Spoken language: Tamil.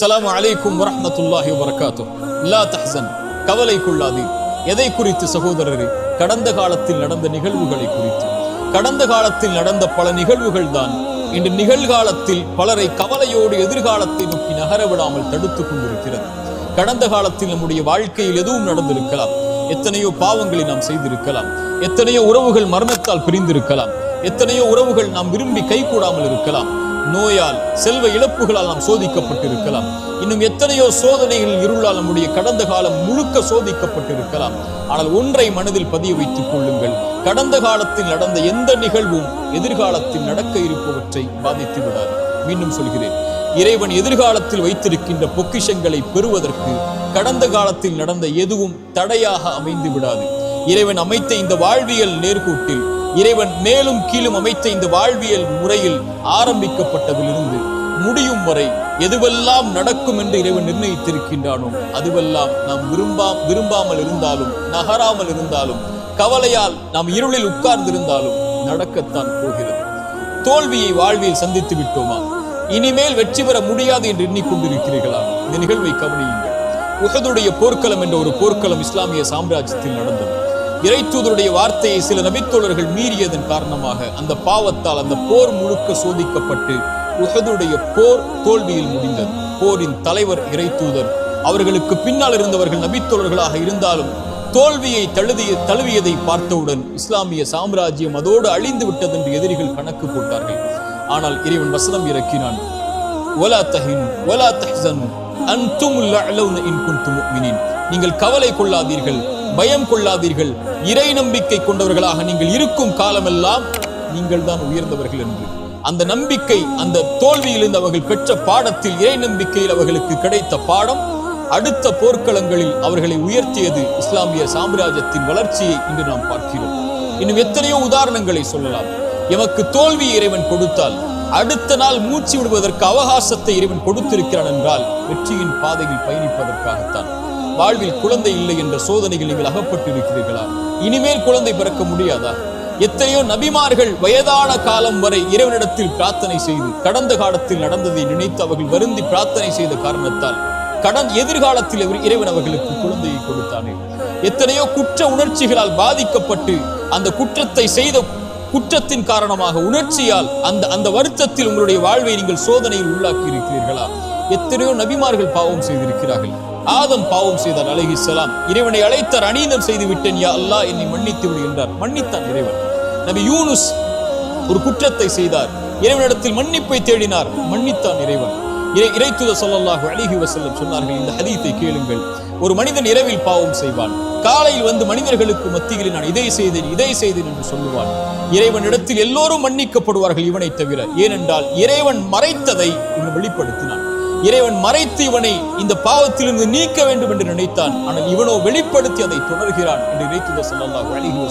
அஸ்ஸலாமு அலைக்கும் வரமத்துல்லாஹி வரகாத்தோ லா தஹ்சன் கவலை கொள்ளாதீர் எதை குறித்து சகோதரரே? கடந்த காலத்தில் நடந்த நிகழ்வுகளை குறித்து. கடந்த காலத்தில் நடந்த பல நிகழ்வுகள் தான் இன்று நிகழ்காலத்தில் பலரை கவலையோடு எதிர்காலத்தை நோக்கி நகர விடாமல் தடுத்துக் கொண்டிருக்கிறது. கடந்த காலத்தில் நம்முடைய வாழ்க்கையில் எதுவும் நடந்திருக்கலாம். எத்தனையோ பாவங்களை நாம் செய்திருக்கலாம். எத்தனையோ உறவுகள் மரணத்தால் பிரிந்திருக்கலாம். எத்தனையோ உறவுகள் நாம் விரும்பி கைகூடாமல் இருக்கலாம். நோயால் செல்வ இழப்புகளால் நாம் சோதிக்கப்பட்டிருக்கலாம். இன்னும் எத்தனையோ சோதனைகள் இருளால் நம்முடைய கடந்த காலம் முழுக்க சோதிக்கப்பட்டிருக்கலாம். ஆனால் ஒன்றை மனதில் பதிய வைத்துக் கொள்ளுங்கள். கடந்த காலத்தில் நடந்த எந்த நிகழ்வும் எதிர்காலத்தில் நடக்க இருப்பவற்றை பாதித்து விடாது. மீண்டும் சொல்கிறேன். இறைவன் எதிர்காலத்தில் வைத்திருக்கின்ற பொக்கிஷங்களை பெறுவதற்கு கடந்த காலத்தில் நடந்த எதுவும் தடையாக அமைந்து விடாது. இறைவன் அமைத்த இந்த வாழ்வியல் நேர்கூட்டில் இறைவன் மேலும் கீழும் அமைத்த இந்த வாழ்வியல் முறையில் ஆரம்பிக்கப்பட்டதிலிருந்து முடியும் வரை எதுவெல்லாம் நடக்கும் என்று இறைவன் நிர்ணயித்திருக்கின்றானோ அதுவெல்லாம் நாம் விரும்பா விரும்பாமல் இருந்தாலும் நகராமல் இருந்தாலும் கவலையால் நாம் இருளில் உட்கார்ந்திருந்தாலும் நடக்கத்தான் போகிறது. தோல்வியை வாழ்வில் சந்தித்து விட்டோமா? இனிமேல் வெற்றி பெற முடியாது என்று எண்ணிக்கொண்டிருக்கிறீர்களா இந்த நிகழ்வை கவனியுங்கள். உகதுடைய போர்க்களம் என்ற ஒரு போர்க்களம் இஸ்லாமிய சாம்ராஜ்யத்தில் நடந்தது. இறைத்தூதருடைய வார்த்தையை சில நபித்தோழர்கள் மீறியதன் காரணமாக அந்த பாவத்தால் அந்த போர் முழுக்க சோதிக்கப்பட்டு உஹதுடைய போர் தோல்வியில் முடிந்தது. போரின் தலைவர் இறைத்தூதர். அவர்களுக்கு பின்னால் இருந்தவர்கள் நபித்தோழர்களாக இருந்தாலும் தோல்வியை தழுதிய தழுவியதை பார்த்தவுடன் இஸ்லாமிய சாம்ராஜ்யம் அதோடு அழிந்து விட்டது என்று எதிரிகள் கணக்கு போட்டார்கள். ஆனால் இறைவன் வசனம் இறக்கினான். ஒலா தஹின் ஒலா தஹன் அன் அலவுன இன் குன்தும் நீங்கள் கவலை கொள்ளாதீர்கள். பயம் கொள்ளாதீர்கள். இறை நம்பிக்கை கொண்டவர்களாக நீங்கள் இருக்கும் காலமெல்லாம் நீங்கள் தான் உயர்ந்தவர்கள் என்று. அந்த நம்பிக்கை அந்த தோல்வியிலிருந்து அவர்கள் பெற்ற பாடத்தில் இறை நம்பிக்கையில் அவர்களுக்கு கிடைத்த பாடம் அடுத்த போர்க்களங்களில் அவர்களை உயர்த்தியது இஸ்லாமிய சாம்ராஜ்யத்தின் வளர்ச்சியை இன்று நாம் பார்க்கிறோம். இன்னும் எத்தனையோ உதாரணங்களை சொல்லலாம். எமக்கு தோல்வி இறைவன் கொடுத்தால் அடுத்த நாள் மூச்சு விடுவதற்கு அவகாசத்தை இறைவன் கொடுத்திருக்கிறான் என்றால் வெற்றியின் பாதையில் பயணிப்பதற்காகத்தான். வாழ்வில் குழந்தை இல்லை என்ற சோதனைகள் நீங்கள் அகப்பட்டிருக்கிறீர்களா? இனிமேல் குழந்தை பிறக்க முடியாதா? எத்தனையோ நபிமார்கள் வயதான காலம் வரை இறைவனிடத்தில் பிரார்த்தனை செய்து கடந்த காலத்தில் நடந்ததை நினைத்து அவர்கள் வருந்தி பிரார்த்தனை செய்த காரணத்தால் கடன் எதிர்காலத்தில் இறைவன் அவர்களுக்கு குழந்தையை கொடுத்தானே? எத்தனையோ குற்ற உணர்ச்சிகளால் பாதிக்கப்பட்டு அந்த குற்றத்தை செய்த குற்றத்தின் காரணமாக உணர்ச்சியால் அந்த அந்த வருத்தத்தில் உங்களுடைய வாழ்வை நீங்கள் சோதனையில் உள்ளாக்கி இருக்கிறீர்களா எத்தனையோ நபிமார்கள் பாவம் செய்திருக்கிறார்கள். ஆதம் பாவம் செய்தார் அலைஹிஸ்ஸலாம் இறைவனை அழைத்தார் அநீதம் செய்து விட்டேன் யா அல்லாஹ் என்னை மன்னித்து விடு என்றார். மன்னித்தான் இறைவன். நபி யூனுஸ் ஒரு குற்றத்தை செய்தார். இறைவனிடத்தில் மன்னிப்பை தேடினார். மன்னித்தான் இறைவன். இறை இறைத்துத சொல்லல்லாஹு அழகி வசல்லம் சொன்னார்கள் இந்த ஹதீத்தை கேளுங்கள். ஒரு மனிதன் இரவில் பாவம் செய்வான். காலையில் வந்து மனிதர்களுக்கு மத்தியில் நான் இதை செய்தேன் இதை செய்தேன் என்று சொல்லுவான். இறைவனிடத்தில் எல்லோரும் மன்னிக்கப்படுவார்கள் இவனை தவிர. ஏனென்றால் இறைவன் மறைத்ததை இவன் வெளிப்படுத்தினான். இறைவன் மறைத்து இவனை இந்த பாவத்திலிருந்து நீக்க வேண்டும் என்று நினைத்தான். ஆனால் இவனோ வெளிப்படுத்தி அதை தொடர்கிறான் என்று இறைத்துத சொல்லலாம் அலிஹி